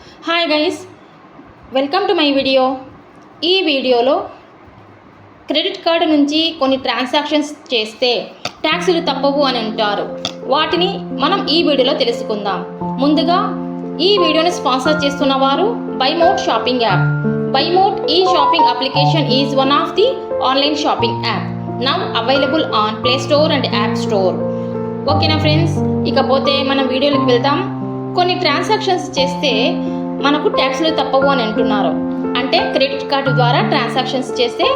Hi guys welcome to my video ఈ వీడియోలో credit card నుంచి కొన్ని ట్రాన్సాక్షన్స్ చేస్తే ట్యాక్సులు తప్పవు అని అంటారు. వాటిని మనం ఈ వీడియోలో తెలుసుకుందాం. ముందుగా ఈ వీడియోని స్పాన్సర్ చేస్తున్న వారు బైమోట్ షాపింగ్ యాప్ బైమోట్ ఈ shopping application is one of the online shopping app now available on play store and app store ఓకేనా ఫ్రెండ్స్ ఇకపోతే మనం వీడియోలోకి వెళ్దాం. కొన్ని ట్రాన్సాక్షన్స్ చేస్తే మనకు ట్యాక్స్లు తప్పవు అని అంటున్నారు. అంటే క్రెడిట్ కార్డు ద్వారా ట్రాన్సాక్షన్స్ చేస్తే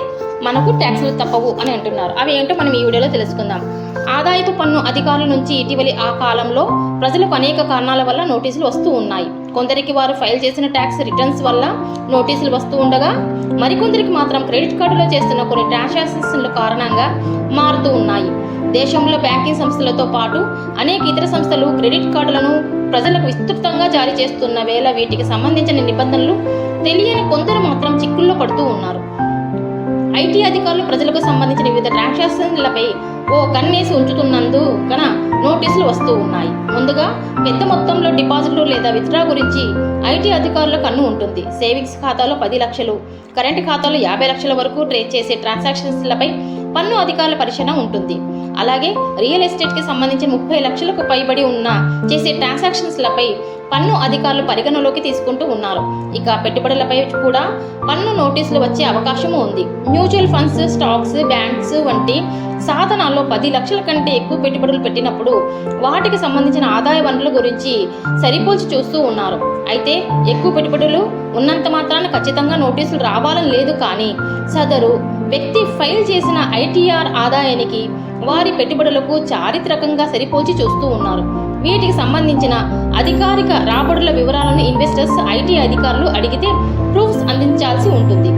మనకు ట్యాక్స్లు తప్పవు అని అంటున్నారు. అవి ఏంటో మనం ఈ వీడియోలో తెలుసుకుందాం. ఆదాయపు పన్ను అధికారుల నుంచి ఇటీవలి ఆ కాలంలో ప్రజలకు అనేక కారణాల వల్ల నోటీసులు వస్తూ ఉన్నాయి. కొందరికి వారు ఫైల్ చేసిన ట్యాక్స్ రిటర్న్స్ వల్ల నోటీసులు వస్తూ ఉండగా మరికొందరికి మాత్రం క్రెడిట్ కార్డులో చేస్తున్న కొన్ని ట్రాన్సాక్షన్ల కారణంగా మారుతూ ఉన్నాయి. దేశంలో బ్యాంకింగ్ సంస్థలతో పాటు అనేక ఇతర సంస్థలు క్రెడిట్ కార్డులను ప్రజలకు విస్తృతంగా జారీ చేస్తున్న వేళ వీటికి సంబంధించిన నిబంధనలు తెలియని కొందరు మాత్రం చిక్కుల్లో పడుతూ ఉన్నారు. ఐటీ అధికారులు ప్రజలకు సంబంధించిన వివిధ ట్రాన్సాక్షన్లపై ఓ కన్నేసి ఉంచుతున్నందు కన నోటీసులు వస్తూ ఉన్నాయి. ముందుగా పెద్ద మొత్తంలో డిపాజిట్లు లేదా విత్డ్రా గురించి ఐటీ అధికారుల కన్ను ఉంటుంది. సేవింగ్స్ ఖాతాలో పది లక్షలు కరెంట్ ఖాతాలో యాభై లక్షల వరకు ట్రేడ్ చేసే ట్రాన్సాక్షన్స్లపై పన్ను అధికారుల పరిశీలన ఉంటుంది. అలాగే రియల్ ఎస్టేట్కి సంబంధించి ముప్పై లక్షలకు పైబడి ఉన్న చేసే ట్రాన్సాక్షన్స్లపై పన్ను అధికారులు పరిగణలోకి తీసుకుంటూ ఉన్నారు. ఇక పెట్టుబడులపై కూడా పన్ను నోటీసులు వచ్చే అవకాశము ఉంది. మ్యూచువల్ ఫండ్స్ స్టాక్స్ బ్యాంక్స్ వంటి సాధనాల్లో పది లక్షల కంటే ఎక్కువ పెట్టుబడులు పెట్టినప్పుడు వాటికి సంబంధించిన ఆదాయ వనరుల గురించి సరిపోల్చి చూస్తూ ఉన్నారు. అయితే ఎక్కువ పెట్టుబడులు ఉన్నంత మాత్రాన ఖచ్చితంగా నోటీసులు రావాలని లేదు కానీ సదరు వ్యక్తి ఫైల్ చేసిన ఐటీఆర్ ఆదాయానికి వారి పెట్టుబడులకు చారిత్రకంగా సరిపోల్చి చూస్తూ ఉన్నారు. వీటికి సంబంధించిన అధికారిక రాబడుల వివరాలను ఇన్వెస్టర్స్ ఐటీ అధికారులు అడిగితే ప్రూఫ్స్ అందించాల్సి ఉంటుంది.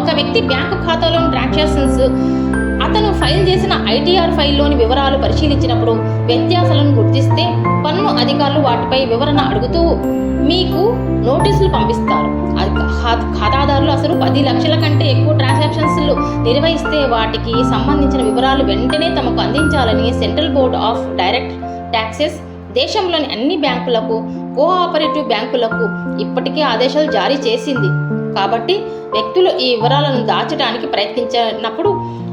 ఒక వ్యక్తి బ్యాంకు ఖాతాలోని ట్రాన్సాక్షన్స్ అతను ఫైల్ చేసిన ఐటీఆర్ ఫైల్లోని వివరాలు పరిశీలించినప్పుడు వ్యత్యాసాలను గుర్తిస్తే పన్ను అధికారులు వాటిపై వివరణ అడుగుతూ మీకు నోటీసులు పంపిస్తారు. ఖాతాదారులు అసలు పది లక్షల కంటే ఎక్కువ ట్రాన్సాక్షన్స్లు నిర్వహిస్తే వాటికి సంబంధించిన వివరాలు వెంటనే తమకు అందించాలని central board of direct taxes దేశంలోని అన్ని బ్యాంకులకు కోఆపరేటివ్ బ్యాంకులకు ఇప్పటికే ఆదేశాలు జారీ చేసింది. కాబట్టి వ్యక్తులు ఈ వివరాలను దాచడానికి ప్రయత్నించినప్పుడు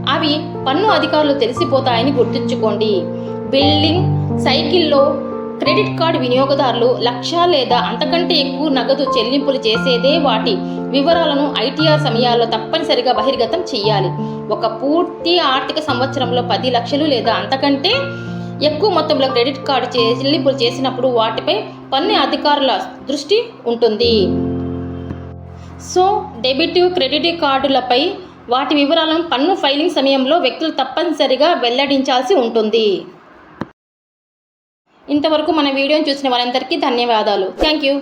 అవి పన్ను అధికారులు తెలిసిపోతాయని గుర్తుంచుకోండి. బిల్డింగ్ సైకిల్లో క్రెడిట్ కార్డు వినియోగదారులు లక్ష లేదా అంతకంటే ఎక్కువ నగదు చెల్లింపులు చేసేదే వాటి వివరాలను ఐటీఆర్ సమయాల్లో తప్పనిసరిగా బహిర్గతం చేయాలి. ఒక పూర్తి ఆర్థిక సంవత్సరంలో పది లక్షలు లేదా అంతకంటే ఎక్కువ మొత్తంలో క్రెడిట్ కార్డు చెల్లింపులు చేసినప్పుడు వాటిపై పన్ను అధికారుల దృష్టి ఉంటుంది. సో డెబిట్ క్రెడిట్ కార్డులపై వాటి వివరాలను పన్ను ఫైలింగ్ సమయంలో వ్యక్తులు తప్పనిసరిగా వెల్లడించాల్సి ఉంటుంది. ఇంతవరకు మన వీడియోని చూసిన వారందరికీ ధన్యవాదాలు. Thank you.